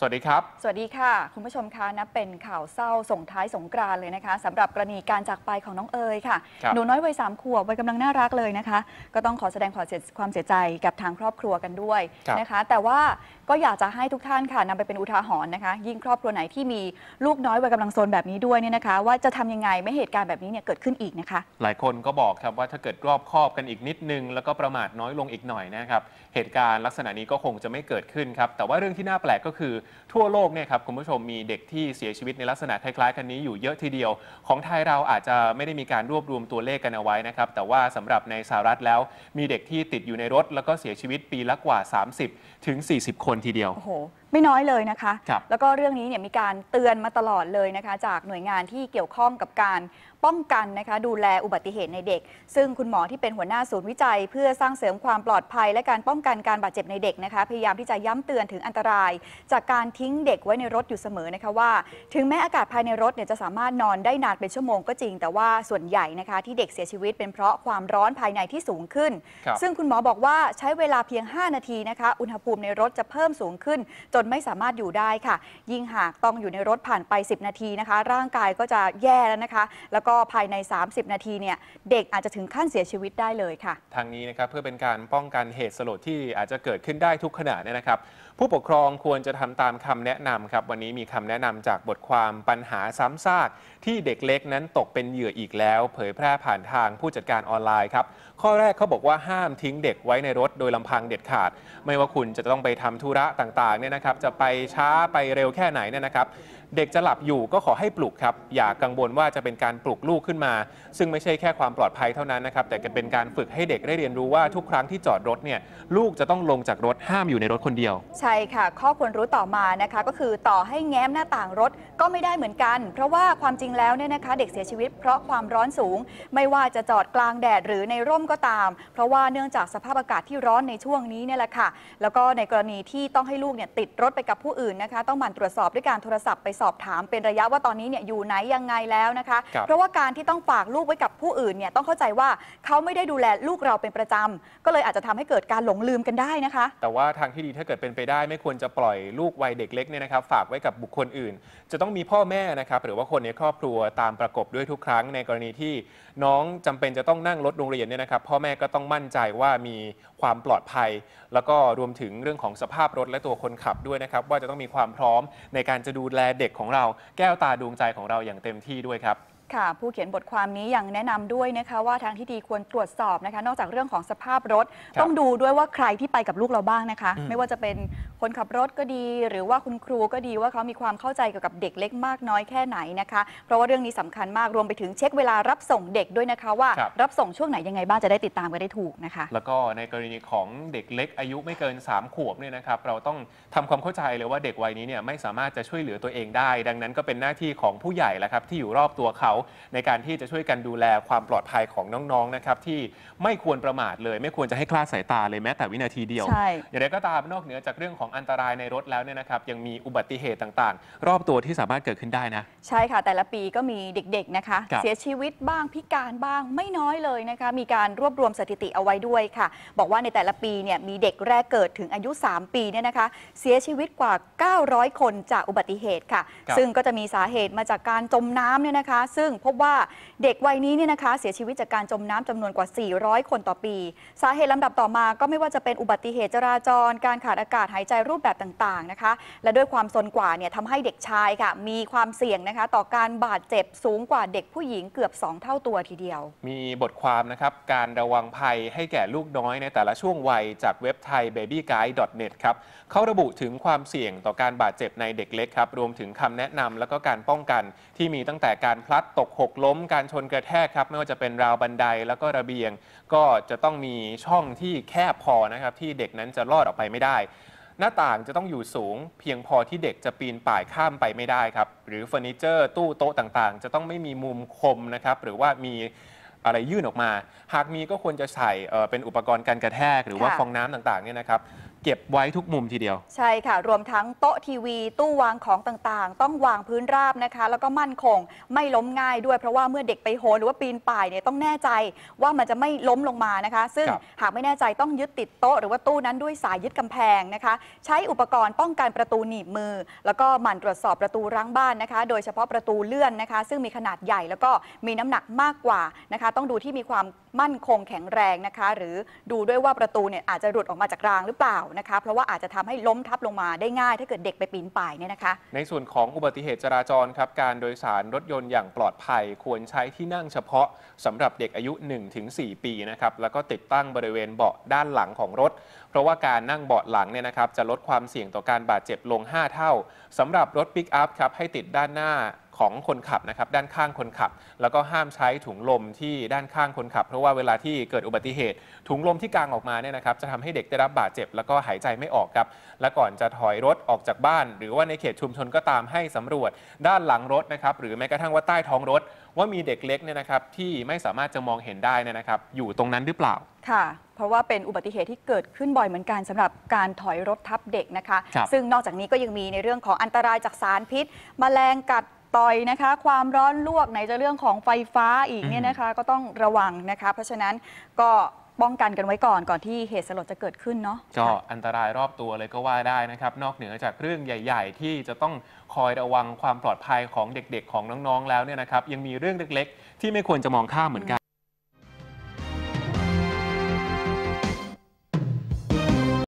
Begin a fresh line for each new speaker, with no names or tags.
สวัสดีครับ
สวัสดีค่ะ คุณผู้ชมคะนับเป็นข่าวเศร้าส่งท้ายสงกรานต์เลยนะคะสำหรับกรณีการจากไปของน้องเอ๋ยค่ะ
ครับ
หนูน้อยวัยสามขวบวัยกำลังน่ารักเลยนะคะ ก็ต้องขอแสดงความเสียความเสียใจกับทางครอบครัวกันด้วย
ครับ
นะคะ แต่ว่าก็อยากจะให้ทุกท่านค่ะนำไปเป็นอุทาหรณ์นะคะ ยิ่งครอบครัวไหนที่มีลูกน้อยวัยกำลังโซนแบบนี้ด้วยเนี่ยนะคะ ว่าจะทำยังไงไม่ให้เหตุการณ์แบบนี้เนี่ยเกิดขึ้นอีกนะคะ
หลายคนก็บอกครับว่าถ้าเกิดรอบคอบกันอีกนิดนึง แล้วก็ประมาทน้อยลงอีกหน่อยนะครับเหตุการณ์ลักษณะนี้ก็คงจะไม่เกิดขึ้นครับแต่ว่าเรื่องที่น่าแปลกก็คือทั่วโลกเนี่ยครับคุณผู้ชมมีเด็กที่เสียชีวิตในลักษณะคล้ายๆกันนี้อยู่เยอะทีเดียว ของไทยเราอาจจะไม่ได้มีการรวบรวมตัวเลขกันเอาไว้นะครับแต่ว่าสำหรับในสหรัฐแล้วมีเด็กที่ติดอยู่ในรถ แล้วก็เสียชีวิตปีละกว่า 30 ถึง 40 คนทีเดียว
โอ้โหไม่น้อยเลยนะคะ
ครับ
แล้วก็เรื่องนี้เนี่ยมีการเตือนมาตลอดเลยนะคะ จากหน่วยงานที่เกี่ยวข้องกับการป้องกันนะคะดูแลอุบัติเหตุในเด็ก ซึ่งคุณหมอที่เป็นหัวหน้าศูนย์วิจัย เพื่อสร้างเสริมความปลอดภัย และการป้องกันการบาดเจ็บในเด็กนะคะ พยายามที่จะย้ำเตือนถึงอันตราย จากการทิ้งเด็กไว้ในรถอยู่เสมอนะคะว่า ถึงแม้อากาศภายในรถเนี่ยจะสามารถนอนได้นานเป็นชั่วโมงก็จริง แต่ว่าส่วนใหญ่นะคะที่เด็กเสียชีวิตเป็นเพราะความร้อนภายในที่สูงขึ้น
ครับ
ซึ่งคุณหมอบอกว่าใช้เวลาเพียง 5 นาทีนะคะอุณหภูมิในรถจะเพิ่มสูงขึ้น จนไม่สามารถอยู่ได้ค่ะ ยิ่งหากต้องอยู่ในรถผ่านไป 10 นาทีนะคะ ร่างกายก็จะแย่แล้วนะคะแล้วก็ภายใน 30 นาทีเนี่ยเด็กอาจจะถึงขั้นเสียชีวิตได้เลยค่ะ
ทางนี้นะครับเพื่อเป็นการป้องกันเหตุสลดที่อาจจะเกิดขึ้นได้ทุกขณะเนี่ยนะครับ ผู้ปกครองควรจะทำตามคำแนะนำครับ วันนี้มีคำแนะนำจากบทความปัญหาซ้ำซากที่เด็กเล็กนั้นตกเป็นเหยื่ออีกแล้ว เผยแพร่ผ่านทางผู้จัดการออนไลน์ครับ ข้อแรกเขาบอกว่าห้ามทิ้งเด็กไว้ในรถโดยลำพังเด็ดขาด ไม่ว่าคุณจะต้องไปทำธุระต่างๆเนี่ยนะครับ จะไปช้าไปเร็วแค่ไหนเนี่ยนะครับ เด็กจะหลับอยู่ก็ขอให้ปลุกครับ อย่ากังวลว่าจะเป็นการปลุกลูกขึ้นมา ซึ่งไม่ใช่แค่ความปลอดภัยเท่านั้นนะครับ แต่เป็นการฝึกให้เด็กได้เรียนรู้ว่าทุกครั้งที่จอดรถเนี่ยลูกจะต้องลงจากรถห้ามอยู่ในรถคนเดียว
ใช่ค่ะ ข้อควรรู้ต่อมานะคะ ก็คือต่อให้แง้มหน้าต่างรถก็ไม่ได้เหมือนกัน เพราะว่าความจริงแล้วเนี่ยนะคะ เด็กเสียชีวิตเพราะความร้อนสูง ไม่ว่าจะจอดกลางแดดหรือในร่มก็ตาม เพราะว่าเนื่องจากสภาพอากาศที่ร้อนในช่วงนี้เนี่ยแหละค่ะ แล้วก็ในกรณีที่ต้องให้ลูกเนี่ยติดรถไปกับผู้อื่นนะคะ ต้องหมั่นตรวจสอบด้วยการโทรศัพท์ไปสอบถามเป็นระยะว่าตอนนี้เนี่ยอยู่ไหนยังไงแล้วนะคะ
ครับ
เพราะว่าการที่ต้องฝากลูกไว้กับผู้อื่นเนี่ยต้องเข้าใจว่าเขาไม่ได้ดูแลลูกเราเป็นประจำก็เลยอาจจะทำให้เกิดการหลงลืมกันได้นะคะ
แต่ว่าทางที่ดีถ้าเกิดเป็นไปได้ไม่ควรจะปล่อยลูกวัยเด็กเล็กเนี่ยนะครับฝากไว้กับบุคคลอื่น จะต้องมีพ่อแม่นะครับหรือว่าคนในครอบครัวตามประกบด้วยทุกครั้ง ในกรณีที่น้องจำเป็นจะต้องนั่งรถโรงเรียนเนี่ยนะครับพ่อแม่ก็ต้องมั่นใจว่ามีความปลอดภัย แล้วก็รวมถึงเรื่องของสภาพรถและตัวคนขับด้วยนะครับว่าจะต้องมีความพร้อมในการจะดูแลเด็กของเราแก้วตาดวงใจของเราอย่างเต็มที่ด้วยครับ
ค่ะ ผู้เขียนบทความนี้ยังแนะนำด้วยนะคะว่าทางที่ดีควรตรวจสอบนะคะ นอกจากเรื่องของสภาพรถ
ครับ
ต้องดูด้วยว่าใครที่ไปกับลูกเราบ้างนะคะ
อืม
ไม่ว่าจะเป็นคนขับรถก็ดี หรือว่าคุณครูก็ดีว่าเขามีความเข้าใจเกี่ยวกับเด็กเล็กมากน้อยแค่ไหนนะคะ เพราะว่าเรื่องนี้สำคัญมากรวมไปถึงเช็คเวลารับส่งเด็กด้วยนะคะว่า
ครับ
รับส่งช่วงไหนยังไงบ้างจะได้ติดตามกันได้ถูกนะคะ
แล้วก็ในกรณีของเด็กเล็กอายุไม่เกิน 3 ขวบเนี่ยนะครับเราต้องทำความเข้าใจเลยว่าเด็กวัยนี้เนี่ยไม่สามารถจะช่วยเหลือตัวเองได้ ดังนั้นก็เป็นหน้าที่ของผู้ใหญ่แหละครับที่อยู่รอบตัวเขาในการที่จะช่วยกันดูแลความปลอดภัยของน้องๆนะครับที่ไม่ควรประมาทเลย ไม่ควรจะให้คลาดสายตาเลยแม้แต่วินาทีเดียว
ใช่
อย่างไรก็ตามนอกเหนือจากเรื่องของอันตรายในรถแล้วเนี่ยนะครับยังมีอุบัติเหตุต่างๆ รอบตัวที่สามารถเกิดขึ้นได้นะ
ใช่ค่ะแต่ละปีก็มีเด็กๆนะคะ
ครับ
เสียชีวิตบ้างพิการบ้างไม่น้อยเลยนะคะมีการรวบรวมสถิติเอาไว้ด้วยค่ะ บอกว่าในแต่ละปีเนี่ยมีเด็กแรกเกิดถึงอายุ 3 ปีเนี่ยนะคะ เสียชีวิตกว่า 900 คนจากอุบัติเหตุค่ะ
ครับ
ซึ่งก็จะมีสาเหตุมาจากการจมน้ำเนี่ยนะคะ ซึ่งพบว่าเด็กวัยนี้เนี่ยนะคะเสียชีวิตจากการจมน้ำจำนวนกว่า 400 คนต่อปี สาเหตุลำดับต่อมาก็ไม่ว่าจะเป็นอุบัติเหตุจราจร การขาดอากาศหายใจรูปแบบต่างๆนะคะ และด้วยความซนกว่าเนี่ยทำให้เด็กชายค่ะ มีความเสี่ยงนะคะ ต่อการบาดเจ็บสูงกว่าเด็กผู้หญิงเกือบ 2 เท่าตัวทีเดียว
มีบทความนะครับ การระวังภัยให้แก่ลูกน้อยในแต่ละช่วงวัยจากเว็บไทย babyguide.net ครับเขาระบุถึงความเสี่ยงต่อการบาดเจ็บในเด็กเล็กครับรวมถึงคำแนะนำแล้วก็การป้องกันที่มีตั้งแต่การพลัดตกหกล้มการชนกระแทกครับไม่ว่าจะเป็นราวบันไดแล้วก็ระเบียง ก็จะต้องมีช่องที่แคบพอนะครับที่เด็กนั้นจะรอดออกไปไม่ได้ หน้าต่างจะต้องอยู่สูง เพียงพอที่เด็กจะปีนป่ายข้ามไปไม่ได้ครับหรือเฟอร์นิเจอร์ตู้โต๊ะต่างๆ จะต้องไม่มีมุมคมนะครับหรือว่ามีอะไรยื่นออกมา หากมีก็ควรจะใส่เอ่อเป็นอุปกรณ์กันกระแทก หรือว่า
ค่ะ
ฟองน้ำต่างๆเนี่ยนะครับ เก็บไว้ทุกมุมทีเดียว
ใช่ค่ะ รวมทั้งโต๊ะทีวี ตู้วางของต่างๆ ต้องวางพื้นราบนะคะ แล้วก็มั่นคงไม่ล้มง่ายด้วยเพราะว่าเมื่อเด็กไปโหนหรือว่าปีนป่ายเนี่ยต้องแน่ใจว่ามันจะไม่ล้มลงมานะคะ ซึ่ง
ครับ
หากไม่แน่ใจต้องยึดติดโต๊ะหรือว่าตู้นั้นด้วยสายยึดกำแพงนะคะ ใช้อุปกรณ์ป้องกันประตูหนีบมือ แล้วก็หมั่นตรวจสอบประตูรั้งบ้านนะคะ โดยเฉพาะประตูเลื่อนนะคะ ซึ่งมีขนาดใหญ่แล้วก็มีน้ำหนักมากกว่านะคะ ต้องดูที่มีความมั่นคงแข็งแรงนะคะ หรือดูด้วยว่าประตูเนี่ยอาจจะหลุดออกมาจากรางหรือเปล่านะคะ เพราะว่าอาจจะทำให้ล้มทับลงมาได้ง่าย ถ้าเกิดเด็กไปปีนป่ายเนี่ยนะคะ
ในส่วนของอุบัติเหตุจราจรครับการโดยสารรถยนต์อย่างปลอดภัย ควรใช้ที่นั่งเฉพาะสำหรับเด็กอายุ 1-4 ปีนะครับแล้วก็ติดตั้งบริเวณเบาะด้านหลังของรถ เพราะว่าการนั่งเบาะหลังเนี่ยนะครับจะลดความเสี่ยงต่อการบาดเจ็บลง 5 เท่าสำหรับรถปิกอัพครับให้ติดด้านหน้า ของคนขับนะครับด้านข้างคนขับ แล้วก็ห้ามใช้ถุงลมที่ด้านข้างคนขับ เพราะว่าเวลาที่เกิดอุบัติเหตุ ถุงลมที่กางออกมาเนี่ยนะครับจะทำให้เด็กได้รับบาดเจ็บ แล้วก็หายใจไม่ออกครับ และก่อนจะถอยรถออกจากบ้าน หรือว่าในเขตชุมชนก็ตามให้สำรวจด้านหลังรถนะครับหรือแม้กระทั่งว่าใต้ท้องรถ ว่ามีเด็กเล็กเนี่ยนะครับที่ไม่สามารถจะมองเห็นได้เนยนะครับอยู่ตรงนั้นหรือเปล่า
ค่ะเพราะว่าเป็นอุบัติเหตุที่เกิดขึ้นบ่อยเหมือนกันสำหรับการถอยรถทับเด็กนะคะ
ครับ
ซึ่งนอกจากนี้ก็ยังมีในเรื่องของอันตรายจากสารพิษแมลงกัด ต่อยนะคะ ความร้อนลวกไหนจะเรื่องของไฟฟ้าอีกเนี่ยนะคะ ก็ต้องระวังนะคะ เพราะฉะนั้นก็ป้องกันกันไว้ก่อนก่อนที่เหตุสลดจะเกิดขึ้นเนาะ
ก็
ค่ะ
อันตรายรอบตัวเลยก็ว่าได้นะครับ นอกเหนือจากเรื่องใหญ่ ๆ ที่จะต้องคอยระวังความปลอดภัยของเด็กๆ ของน้องๆแล้วเนี่ยนะครับ ยังมีเรื่องเล็กๆ ที่ไม่ควรจะมองข้ามเหมือนกัน